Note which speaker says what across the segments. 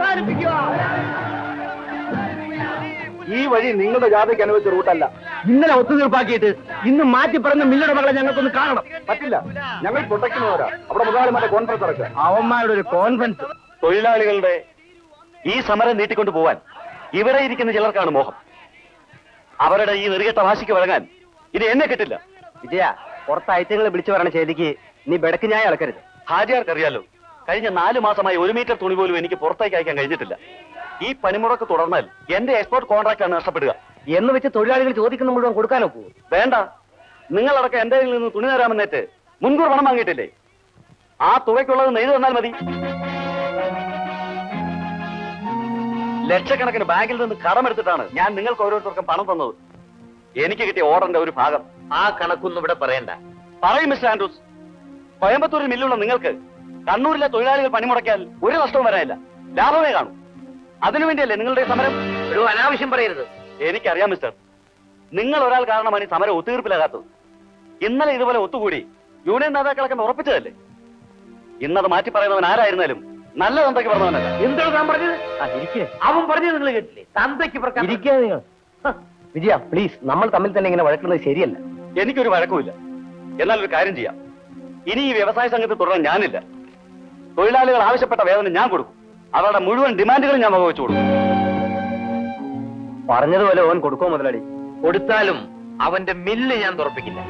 Speaker 1: അവസാനിപ്പിക്കുക.
Speaker 2: ഈ വഴി നിങ്ങളുടെ ജാഥയ്ക്ക് അനുവദിച്ച റൂട്ടല്ല.
Speaker 1: ഇന്നലെ ഒത്തുതീർപ്പാക്കിയിട്ട് ഇന്ന് മാറ്റി പറഞ്ഞ മില്ലുടെ മകളെ ഞങ്ങൾക്കൊന്ന് കാണണം.
Speaker 2: പറ്റില്ല. ഞങ്ങൾ പ്രൊട്ടക്ഷനുകാരാ. അവിടെ മുതലാളിമാരുടെ കോൺഫറൻസ് നടക്കുക.
Speaker 1: അവന്മാരുടെ ഒരു കോൺഫറൻസ്
Speaker 3: തൊഴിലാളികളുടെ ഈ സമരം നീട്ടിക്കൊണ്ടു പോവാൻ ഇവിടെ ഇരിക്കുന്ന ചിലർക്കാണ് മോഹം. അവരുടെ ഈ നെറുകെട്ട വാശിക്ക് വഴങ്ങാൻ ഇത് എന്നെ കിട്ടില്ല.
Speaker 1: വിജയ പുറത്ത് ഐറ്റങ്ങളെ വിളിച്ചു പറഞ്ഞ ചെയ്തിക്ക് നീ ബെടക്ക് ഞാൻ ഇളക്കരുത്
Speaker 3: ഹാജിയാർക്ക് അറിയാലോ കഴിഞ്ഞ നാല് മാസമായി ഒരു മീറ്റർ തുണി പോലും എനിക്ക് പുറത്തേക്ക് അയക്കാൻ കഴിഞ്ഞിട്ടില്ല. ഈ പനിമുടക്ക് തുടർന്നാൽ എന്റെ എക്സ്പോർട്ട് കോൺട്രാക്ട് ആണ് നഷ്ടപ്പെടുക.
Speaker 1: എന്ന് വെച്ച് തൊഴിലാളികൾ ചോദിക്കുന്ന മുഴുവൻ കൊടുക്കാൻ പോകും
Speaker 3: വേണ്ട. നിങ്ങളടക്കം എന്റെ കയ്യിൽ നിന്ന് തുണി തരാമെന്നേറ്റ് മുൻകൂർ പണം വാങ്ങിയിട്ടില്ലേ? ആ തുകയ്ക്കുള്ളത് നെയ്തു തന്നാൽ മതി. ലക്ഷക്കണക്കിന് ബാങ്കിൽ നിന്ന് കടമെടുത്തിട്ടാണ് ഞാൻ നിങ്ങൾക്ക് ഓരോരുത്തർക്കും പണം തന്നത്. എനിക്ക് കിട്ടിയ ഓർഡറിന്റെ ഒരു ഭാഗം.
Speaker 1: ആ കണക്കൊന്നും ഇവിടെ പറയണ്ട.
Speaker 3: പറയും മിസ്റ്റർ ആൻഡ്രൂസ്. കോയമ്പത്തൂരിൽ മില്ലുള്ള നിങ്ങൾക്ക് കണ്ണൂരിലെ തൊഴിലാളികൾ പണിമുടക്കിയാൽ ഒരു നഷ്ടവും വരാനില്ല. ലാഭമേ കാണും. അതിനുവേണ്ടിയല്ലേ നിങ്ങളുടെ സമരം?
Speaker 1: ഒരു അനാവശ്യം പറയരുത്.
Speaker 3: എനിക്കറിയാം മിസ്റ്റർ. നിങ്ങൾ ഒരാൾ കാരണമാണ് ഈ സമരം ഒത്തുതീർപ്പിലാകാത്തത്. ഇന്നലെ ഇതുപോലെ ഒത്തുകൂടി യൂണിയൻ നേതാക്കളൊക്കെ ഉറപ്പിച്ചതല്ലേ? ഇന്നത് മാറ്റി പറയുന്നവൻ ആരായിരുന്നാലും നല്ല തന്തയ്ക്ക് പറഞ്ഞവനല്ല.
Speaker 1: എന്താണ് താൻ പറഞ്ഞത്? അവൻ പറഞ്ഞത് നിങ്ങൾ കേട്ടില്ലേ? തന്തയ്ക്ക് ഇരിക്കുക നിങ്ങൾ. വിജയ പ്ലീസ് നമ്മൾ തമ്മിൽ തന്നെ ഇങ്ങനെ വഴക്കുന്നത് ശരിയല്ല.
Speaker 3: എനിക്കൊരു വഴക്കമില്ല. എന്നാൽ ഒരു കാര്യം ചെയ്യാം. ഇനി ഈ വ്യവസായ സംഘത്തിൽ തുടരാൻ ഞാനില്ല. തൊഴിലാളികൾ ആവശ്യപ്പെട്ട വേതനം ഞാൻ കൊടുക്കും. അവരുടെ മുഴുവൻ ഡിമാൻഡുകളും ഞാൻ വകവെച്ചു കൊടുക്കും.
Speaker 1: പറഞ്ഞതുപോലെ ഓൻ കൊടുക്കോ മുതലാളി? കൊടുത്താലും അവന്റെ മില്ല് ഞാൻ തുറപ്പിക്കില്ല.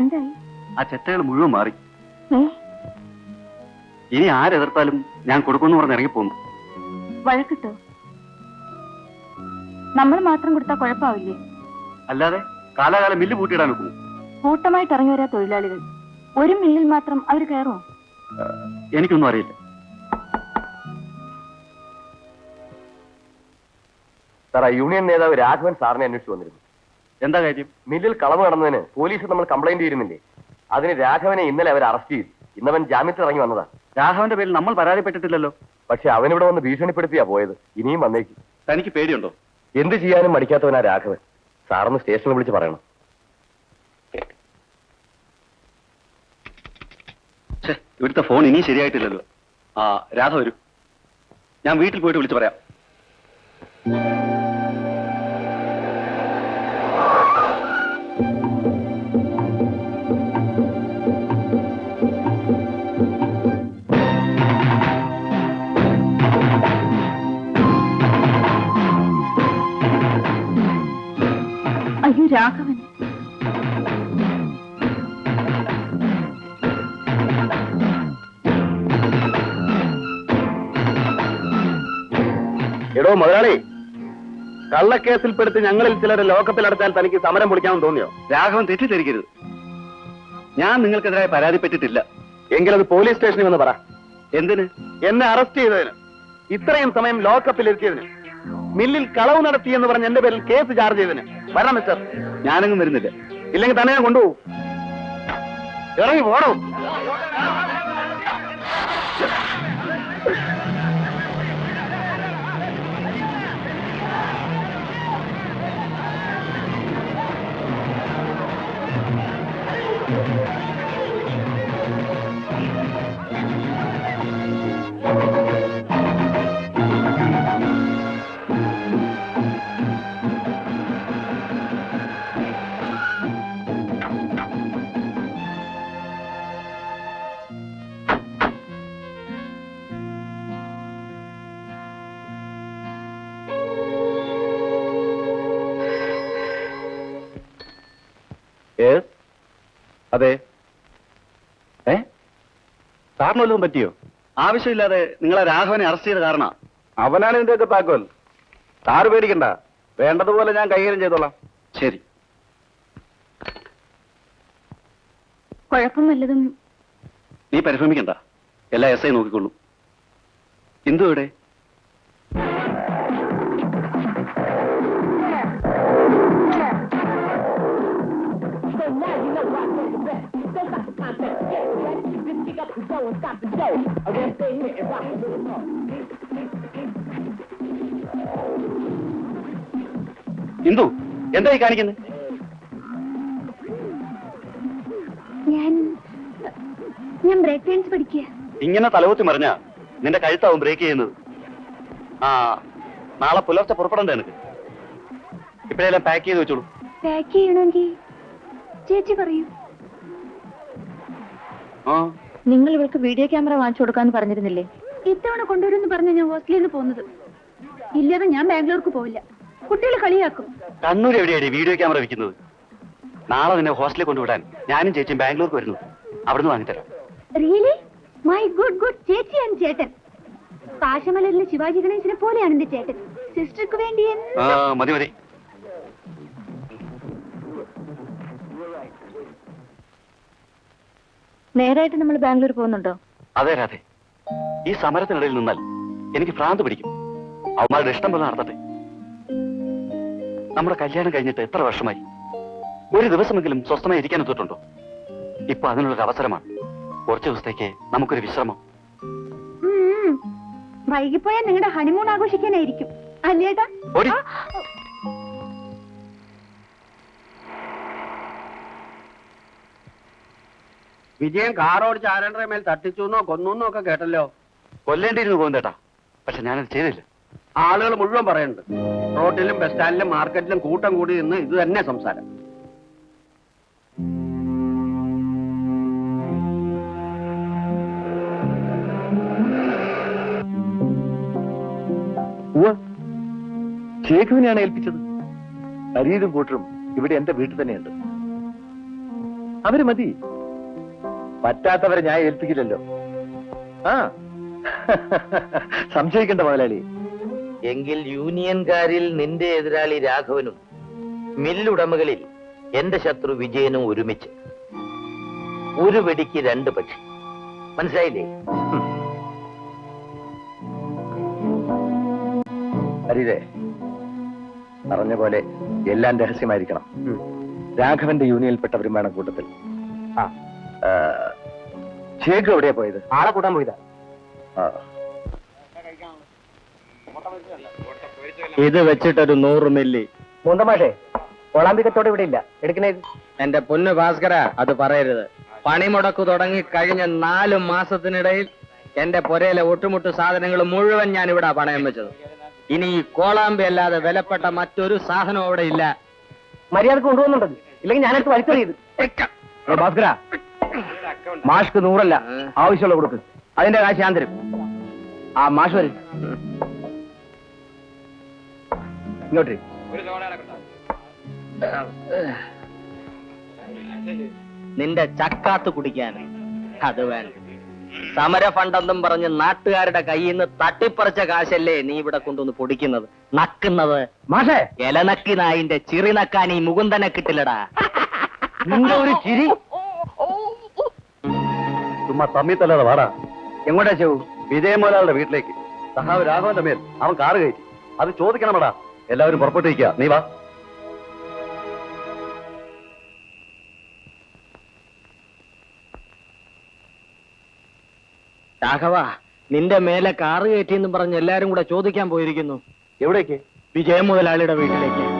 Speaker 4: എന്തായി?
Speaker 3: ആ ചെത്തകൾ മുഴുവൻ മാറി. ഇനി ആരെതിർത്താലും ഞാൻ കൊടുക്കുമെന്ന് പറഞ്ഞ് ഇറങ്ങിപ്പോന്നു.
Speaker 4: വഴക്കിട്ടോ? നമ്മൾ മാത്രം കൊടുത്താൽ കുഴപ്പമാവില്ലേ?
Speaker 3: അല്ലാതെ കാലാകാലം മില്ല് പൂട്ടിയിടാൻ നോക്കുന്നു
Speaker 4: കൂട്ടമായിട്ട് ഇറങ്ങി വരാ തൊഴിലാളികൾ. ഒരു മില്ലിൽ മാത്രം അവർ കയറുമോ
Speaker 3: എനിക്കൊന്നും അറിയില്ല.
Speaker 2: സാർ യൂണിയൻ നേതാവ് രാഘവൻ സാറിനെ അന്വേഷിച്ചു വന്നിരുന്നു.
Speaker 3: എന്താ കാര്യം?
Speaker 2: മില്ലിൽ കളവ് കടന്നതിന് പോലീസ് നമ്മൾ കംപ്ലൈന്റ് ചെയ്യുന്നില്ലേ അതിന് രാഘവനെ ഇന്നലെ അവർ അറസ്റ്റ് ചെയ്തു. ഇന്നവൻ ജാമ്യത്തിൽ ഇറങ്ങി വന്നതാ.
Speaker 3: രാഘവന്റെ പേരിൽ നമ്മൾ പരാതിപ്പെട്ടിട്ടില്ലല്ലോ.
Speaker 2: പക്ഷെ അവനിവിടെ വന്ന് ഭീഷണിപ്പെടുത്തിയാ പോയത്. ഇനിയും വന്നേക്ക്.
Speaker 3: തനിക്ക് പേടിയുണ്ടോ?
Speaker 2: എന്ത് ചെയ്യാനും മടിക്കാത്തവനാ രാഘവൻ. സാറൊന്ന് സ്റ്റേഷനിൽ വിളിച്ച് പറയണം.
Speaker 3: ഇവിടുത്തെ ഫോൺ ഇനിയും ശരിയായിട്ടില്ലല്ലോ. ആ രാധ വരൂ. ഞാൻ വീട്ടിൽ പോയിട്ട് വിളിച്ചു പറയാം.
Speaker 4: അയ്യോ രാഘവൻ.
Speaker 2: എടോ മുതലാളി കള്ളക്കേസിൽപ്പെടുത്തി ഞങ്ങളിൽ ചിലരെ ലോകത്തിലടച്ചാൽ തനിക്ക് സമരം പൊളിക്കാമെന്ന് തോന്നിയോ?
Speaker 3: രാഘവൻ തെറ്റിദ്ധരിക്കരുത്. ഞാൻ നിങ്ങൾക്കെതിരായി പരാതിപ്പെട്ടിട്ടില്ല.
Speaker 2: എങ്കിലത് പോലീസ് സ്റ്റേഷനിൽ വന്ന് പറ.
Speaker 3: എന്തിന്?
Speaker 2: എന്നെ അറസ്റ്റ് ചെയ്തതിന്. ഇത്രയും സമയം ലോക്കപ്പിൽ ഇരുത്തിയതിന് മില്ലിൽ കളവ് നടത്തി എന്ന് പറഞ്ഞ് എന്റെ പേരിൽ കേസ് ചാർജ് ചെയ്തതിന്. വരണം മിസ്റ്റർ
Speaker 3: ഞാനങ്ങ് വരുന്നില്ല.
Speaker 2: ഇല്ലെങ്കിൽ തന്നെ ഞാൻ കൊണ്ടുപോകും. ഇറങ്ങി പോണോ
Speaker 3: അതെ. ഏ? സാറിന് വല്ലതും പറ്റിയോ? ആവശ്യമില്ലാതെ നിങ്ങളെ രാഘവനെ അറസ്റ്റ് ചെയ്ത കാരണ.
Speaker 2: അവനാണ് ഇതിന്റെയൊക്കെ താക്കോൽ. സാറ് പേടിക്കണ്ട. വേണ്ടതുപോലെ ഞാൻ കൈകാര്യം ചെയ്തോളാം.
Speaker 3: ശരി.
Speaker 4: കുഴപ്പം വല്ലതും
Speaker 3: നീ പരിഭ്രമിക്കണ്ട. എല്ലാ എസ് ഐ നോക്കിക്കൊള്ളൂ. won't stop the show. I'm gonna stay here and rock and Indu എന്തായി കാണിക്കുന്നത്
Speaker 5: ഞാൻ ഞാൻ ബ്രേക്ക് ഡാൻസ് പഠിക്കുക
Speaker 3: ഇങ്ങനെ തലകുത്തി മറിഞ്ഞ നിന്റെ കഴുത്താവും ബ്രേക്ക് ചെയ്യുന്നത്. ആ നാളെ പുലർച്ചെ പുറപ്പെടണ്ട എനിക്ക് ഇപ്പോഴെല്ലാം പാക്ക് ചെയ്ത് വെച്ചോളൂ.
Speaker 5: പാക്ക് ചെയ്യണമെങ്കിൽ ചേച്ചി പറയൂ.
Speaker 3: ആ.
Speaker 5: നിങ്ങൾ ഇവൾക്ക് വീഡിയോ ക്യാമറ വാങ്ങിച്ചു കൊടുക്കാന്ന് പറഞ്ഞിരുന്നില്ലേ? ഇത്തവണ കൊണ്ടുവരുമെന്ന് പറഞ്ഞ ഞാൻ ഹോസ്റ്റലിൽ നിന്ന് പോകുന്നത്. ഇല്ലാതെ ഞാൻ ബാംഗ്ലൂർക്ക് പോവില്ല. കുട്ടികൾ കളിയാക്കും.
Speaker 3: കണ്ണൂർ എവിടെയാണ് വീഡിയോ ക്യാമറ വെക്കുന്നത്? നാളെ നിന്നെ ഹോസ്റ്റലിൽ കൊണ്ടുവിടാൻ ഞാനും ചേച്ചിയും ബാംഗ്ലൂർക്ക് വരുന്നു. അവിടുന്ന് വാങ്ങിത്തരാം.
Speaker 5: റിയലി മൈ ഗുഡ് ഗുഡ് ചേച്ചി ആൻഡ് ചേട്ടൻ. പാശമലരിലെ ശിവാജി ഗണേശനെ പോലെയാണ് എന്റെ ചേട്ടൻ. സിസ്റ്റർക്ക് വേണ്ടി
Speaker 3: മതി മതി.
Speaker 5: നേരായിട്ട് നമ്മൾ ബാംഗ്ലൂർ പോകുന്നുണ്ടോ?
Speaker 3: അതെ രാധെ. ഈ സമരത്തിനിടയിൽ നിന്നാൽ എനിക്ക് ഭ്രാന്ത് പിടിക്കും. അവന്മാരുടെ ഇഷ്ടം പോലെ നടത്തട്ടെ. നമ്മുടെ കല്യാണം കഴിഞ്ഞിട്ട് എത്ര വർഷമായി? ഒരു ദിവസമെങ്കിലും സ്വസ്ഥമായി ഇരിക്കാൻ എത്തിയിട്ടുണ്ടോ ഇപ്പൊ അതിനുള്ളൊരു അവസരമാണ്. കുറച്ച് ദിവസത്തേക്ക് നമുക്കൊരു വിശ്രമം.
Speaker 5: വൈകിപ്പോയാൽ നിങ്ങളുടെ ഹണിമൂൺ ആഘോഷിക്കാനായിരിക്കും. അല്ലേട്ടാ?
Speaker 6: വിജയൻ കാറോടിച്ച് ആരണ്ടര മേൽ തട്ടിച്ചു എന്നോ കൊന്നു എന്നോ ഒക്കെ കേട്ടല്ലോ.
Speaker 3: കൊല്ലേണ്ടിയിരുന്നു പോകുന്നേട്ടാ പക്ഷെ ഞാനത് ചെയ്തില്ല.
Speaker 6: ആളുകൾ മുഴുവൻ പറയുന്നുണ്ട്. റോഡിലും ബസ് സ്റ്റാൻഡിലും മാർക്കറ്റിലും കൂട്ടം കൂടി നിന്ന് ഇത് തന്നെ സംസാരം.
Speaker 7: ശേഖുവിനെയാണ് ഏൽപ്പിച്ചത്. അരീതും കൂട്ടരും ഇവിടെ എന്റെ വീട്ടിൽ തന്നെയുണ്ട്. അവർ മതി. പറ്റാത്തവരെ ഞാൻ ഏൽപ്പിക്കില്ലല്ലോ. ആ. സംശയിക്കണ്ട മുതലാളി.
Speaker 8: എങ്കിൽ യൂണിയൻകാരിൽ നിന്റെ എതിരാളി രാഘവനും മില്ലുടമകളിൽ എന്റെ ശത്രു വിജയനും ഒരുമിച്ച്. ഒരു വെടിക്ക് രണ്ട് പക്ഷി. മനസ്സിലായില്ലേ?
Speaker 7: അരിതേ പറഞ്ഞ പോലെ എല്ലാം രഹസ്യമായിരിക്കണം. രാഘവന്റെ യൂണിയനിൽപ്പെട്ടവരും വേണം കൂട്ടത്തിൽ. ആ ഷേഖ് എവിടെയാ പോയത്?
Speaker 6: ആളെ കൂട്ടാൻ പോയതാ.
Speaker 7: ആ.
Speaker 9: ഇത് വെച്ചിട്ടൊരു നൂറ് മില്ലി.
Speaker 7: മൂന്തമാഷേ ഒളാമ്പികത്തോടെ ഇവിടെ ഇല്ല. എടുക്കണേ
Speaker 9: എന്റെ പൊന്ന് ഭാസ്കര അത് പറയരുത്. പണിമുടക്ക് തുടങ്ങി കഴിഞ്ഞ നാല് മാസത്തിനിടയിൽ എന്റെ പുരയിലെ ഒട്ടുമുട്ട് സാധനങ്ങൾ മുഴുവൻ ഞാൻ ഇവിടെ പണയം വെച്ചത്. ഇനി ഈ കോളാമ്പി അല്ലാതെ വിലപ്പെട്ട മറ്റൊരു സാധനം അവിടെ ഇല്ല.
Speaker 7: മര്യാദയ്ക്ക് കൊണ്ടുപോകുന്നുണ്ടത് ഇല്ലെങ്കിൽ ഞാനെടുത്ത് വലിച്ചെറിയത് ഭാസ്കര. മാഷ്ക്ക് നൂറല്ല ആവശ്യമുള്ള കൊടുക്ക്. അതിന്റെ കാശ് ഞാൻ തരും. ആ മാഷ് വരും. ഇങ്ങോട്ട്.
Speaker 9: നിന്റെ ചക്കാത്ത് കുടിക്കാൻ അത് വേണ്ട സമര ഫണ്ടെന്നും പറഞ്ഞ് നാട്ടുകാരുടെ കയ്യിൽ നിന്ന് തട്ടിപ്പറിച്ച കാശല്ലേ നീ ഇവിടെ കൊണ്ടുവന്ന് പൊടിക്കുന്നത്? നക്കുന്നത്?
Speaker 7: മാഷേ!
Speaker 9: ഇലനക്കി നായിന്റെ ചിറി നക്കാൻ ഈ മുകുന്ദനെ കിട്ടില്ലടാ.
Speaker 7: നിന്റെ ഒരു ചിരി.
Speaker 3: ചുമ്മാ തമ്മി തല്ലാതെ വാടാ.
Speaker 7: എങ്ങോട്ടാ ചെവു
Speaker 3: വിജയമോലാളുടെ വീട്ടിലേക്ക്. സഹാവ് രാഘവന്റെ മേൽ. അവൻ കാറ് കയറ്റി. അത് ചോദിക്കണമടാ. എല്ലാവരും പുറപ്പെട്ടിരിക്കുക നീ വാ.
Speaker 9: രാഘവ നിന്റെ മേലെ കാറ് കയറ്റിയെന്നും പറഞ്ഞ് എല്ലാരും കൂടെ ചോദിക്കാൻ പോയിരിക്കുന്നു.
Speaker 3: എവിടേക്ക്?
Speaker 9: വിജയ മുതലാളിയുടെ വീട്ടിലേക്ക്.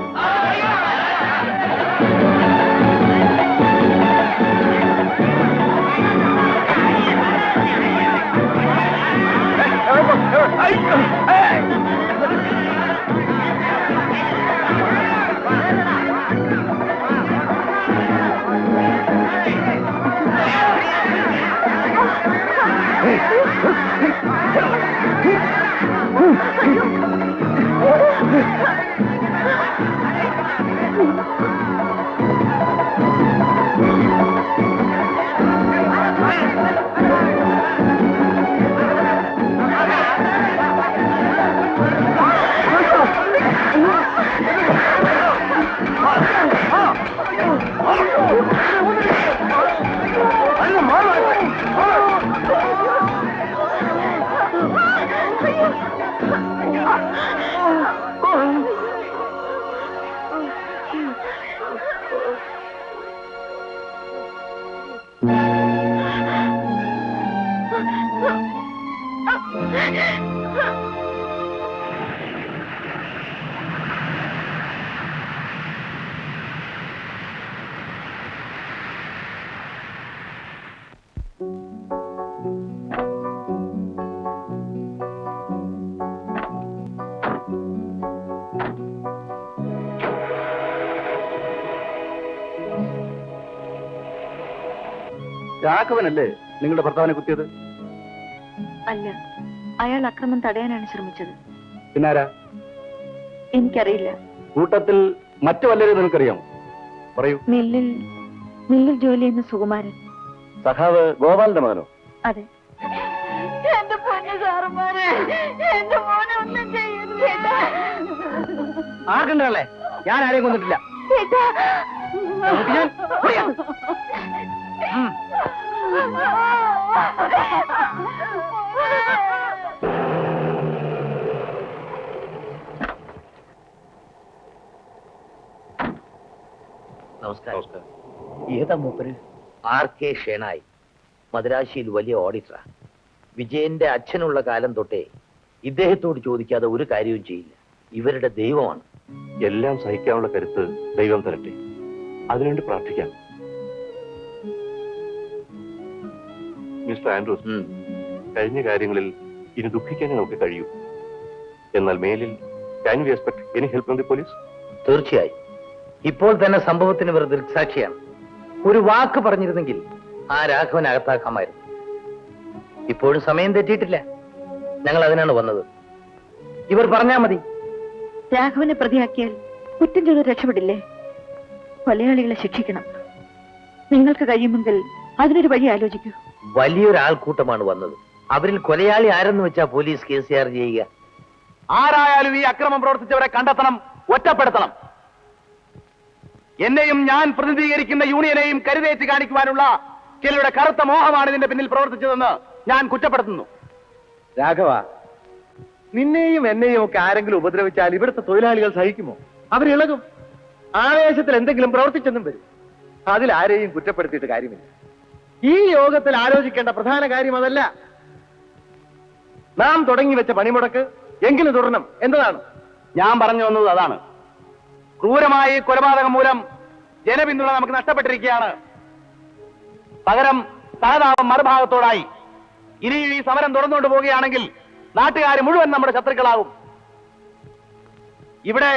Speaker 2: രാഘവനല്ലേ നിങ്ങളുടെ ഭർത്താവിനെ കുത്തിയത്?
Speaker 4: അല്ല. അയാൾ അക്രമം തടയാനാണ് ശ്രമിച്ചത്.
Speaker 2: പിന്നാരാ?
Speaker 4: എനിക്കറിയില്ല.
Speaker 2: കൂട്ടത്തിൽ മറ്റു വല്ലരും നിനക്കറിയാമോ? പറയൂ.
Speaker 4: മില്ലിൽ മില്ലിൽ ജോലി ചെയ്യുന്ന സുകുമാരൻ.
Speaker 2: സഖാവ് ഗോപാലിന്റെ മകനോ?
Speaker 4: അതെ. എന്റെ പൊന്നു എന്റെ മോനെ ഒന്നും ചെയ്യരുത്
Speaker 1: ആർക്കുണ്ടല്ലേ ഞാൻ ആരെയും കൊന്നിട്ടില്ല. ഞാൻ-
Speaker 8: നമസ്കാരം
Speaker 1: ഏതാ മൂപ്പര്?
Speaker 8: ആർ കെ ഷേണായി മദ്രാശിയിൽ വലിയ ഓഡിറ്ററാ വിജയന്റെ അച്ഛനുള്ള കാലം തൊട്ടേ ഇദ്ദേഹത്തോട് ചോദിക്കാതെ ഒരു കാര്യവും ചെയ്യില്ല. ഇവരുടെ ദൈവമാണ്.
Speaker 10: എല്ലാം സഹിക്കാനുള്ള കരുത്ത് ദൈവം തരട്ടെ. അതിനുവേണ്ടി പ്രാർത്ഥിക്കാം. മിസ്റ്റർ ആൻഡ്രൂസ്
Speaker 8: ഉം.
Speaker 10: കഴിഞ്ഞ കാര്യങ്ങളിൽ ഇനി ദുഃഖിക്കാനേ നമുക്ക് കഴിയൂ. എന്നാൽ മേലിൽ can we expect any help from the police
Speaker 8: തീർച്ചയായും. ഇപ്പോൾ തന്നെ സംഭവത്തിന് ഇവർ ദൃക്സാക്ഷിയാണ്. ഒരു വാക്ക് പറഞ്ഞിരുന്നെങ്കിൽ ആ രാഘവൻ അകത്താക്കാമായിരുന്നു. ഇപ്പോഴും സമയം തെറ്റിയിട്ടില്ല. ഞങ്ങൾ അതിനാണ് വന്നത്.
Speaker 1: ഇവർ പറഞ്ഞാ മതി.
Speaker 4: രാഘവനെ പ്രതിയാക്കിയാൽ കുറ്റം ചെയ്ത് രക്ഷപ്പെടില്ലേ? കൊലയാളികളെ ശിക്ഷിക്കണം. നിങ്ങൾക്ക് കഴിയുമെങ്കിൽ അതിനൊരു വഴി ആലോചിക്കൂ.
Speaker 8: വലിയൊരു ആൾക്കൂട്ടമാണ് വന്നത്. അവരിൽ കൊലയാളി ആരെന്ന് വെച്ചാ പോലീസ് കേസ് ചാർജ് ചെയ്യുക.
Speaker 2: ആരായാലും ഈ അക്രമം പ്രവർത്തിച്ചവരെ കണ്ടെത്തണം ഒറ്റപ്പെടുത്തണം. എന്നെയും ഞാൻ പ്രതിനിധീകരിക്കുന്ന യൂണിയനെയും കരുതേറ്റ് കാണിക്കുവാനുള്ള ചിലരുടെ കറുത്ത മോഹമാണ് ഇതിന്റെ പിന്നിൽ പ്രവർത്തിച്ചതെന്ന് ഞാൻ കുറ്റപ്പെടുത്തുന്നു.
Speaker 1: രാഘവ നിന്നെയും എന്നെയും ഒക്കെ ആരെങ്കിലും ഉപദ്രവിച്ചാൽ ഇവിടുത്തെ തൊഴിലാളികൾ സഹിക്കുമോ? അവരിളകും. ആവേശത്തിൽ എന്തെങ്കിലും പ്രവർത്തിച്ചെന്നും വരും. അതിൽ ആരെയും കുറ്റപ്പെടുത്തിയിട്ട് കാര്യമില്ല. ഈ യോഗത്തിൽ ആലോചിക്കേണ്ട പ്രധാന കാര്യം അതല്ല. നാം തുടങ്ങി വെച്ച പണിമുടക്ക് എങ്കിലും തുടരണം എന്തതാണ്
Speaker 2: ഞാൻ പറഞ്ഞു വന്നത് അതാണ്. ക്രൂരമായ ഈ കൊലപാതകം മൂലം ജനപിന്തുണ നമുക്ക് നഷ്ടപ്പെട്ടിരിക്കുകയാണ്. പകരം സഹതാപം മറുഭാഗത്തോടായി. ഇനിയും ഈ സമരം തുടർന്നുകൊണ്ട് പോവുകയാണെങ്കിൽ നാട്ടുകാർ മുഴുവൻ നമ്മുടെ ശത്രുക്കളാകും ഇവിടെ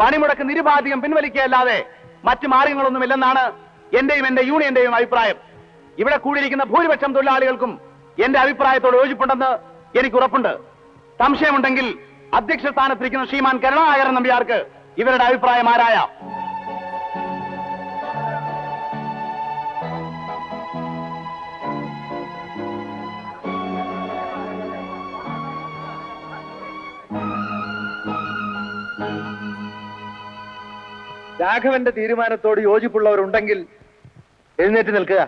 Speaker 2: പണിമുടക്ക് നിരുപാധികം പിൻവലിക്കുകയല്ലാതെ മറ്റു മാർഗങ്ങളൊന്നുമില്ലെന്നാണ് എന്റെയും എന്റെ യൂണിയന്റെയും അഭിപ്രായം. ഇവിടെ കൂടിയിരിക്കുന്ന ഭൂരിപക്ഷം തൊഴിലാളികൾക്കും എന്റെ അഭിപ്രായത്തോട് യോജിപ്പുണ്ടെന്ന് എനിക്ക് ഉറപ്പുണ്ട്. സംശയമുണ്ടെങ്കിൽ അധ്യക്ഷ സ്ഥാനത്തിരിക്കുന്ന ശ്രീമാൻ കരുണാകരൻ നമ്പ്യാർക്ക് ഇവരുടെ അഭിപ്രായം ആരായ?
Speaker 1: രാഘവന്റെ തീരുമാനത്തോട് യോജിപ്പുള്ളവരുണ്ടെങ്കിൽ എഴുന്നേറ്റ് നിൽക്കുക.